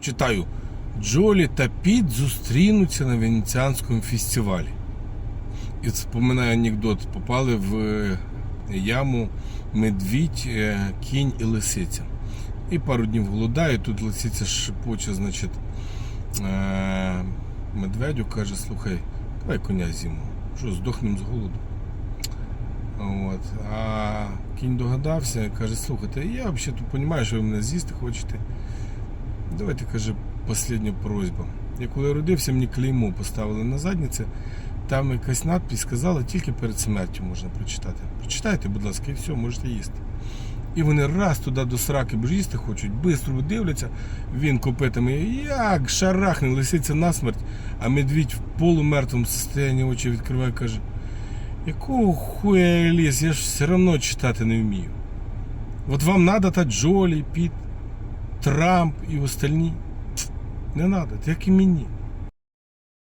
Читаю. Джолі та Піт зустрінуться на Венеціанському фестивалі. І вспоминаю анекдот. Попали в е, яму медвідь, е, кінь і лисиця. І пару днів голодає, тут лисиця шепоче, значить, е, медведю каже, слухай, давай коня з'їмо. Що, здохнемо з голоду. От. А кінь догадався каже, слухайте, я взагалі розумію, що ви мене з'їсти хочете. Давайте, каже, остання просьба. Я коли родився, мені клеймо поставили на задниці. Там якась надпись сказала, тільки перед смертю можна прочитати. Прочитайте, будь ласка, і все, можете їсти. І вони раз туди до сраки, їсти хочуть, бистро дивляться, він копитами, як шарахне, лисиця насмерть, а медвідь в полумертвому стані очі відкриває, каже, якого хуя я ліз, я ж все одно читати не вмію. От вам надо та Джолі, Піт, Трамп і остальні. Не надо, так і мені.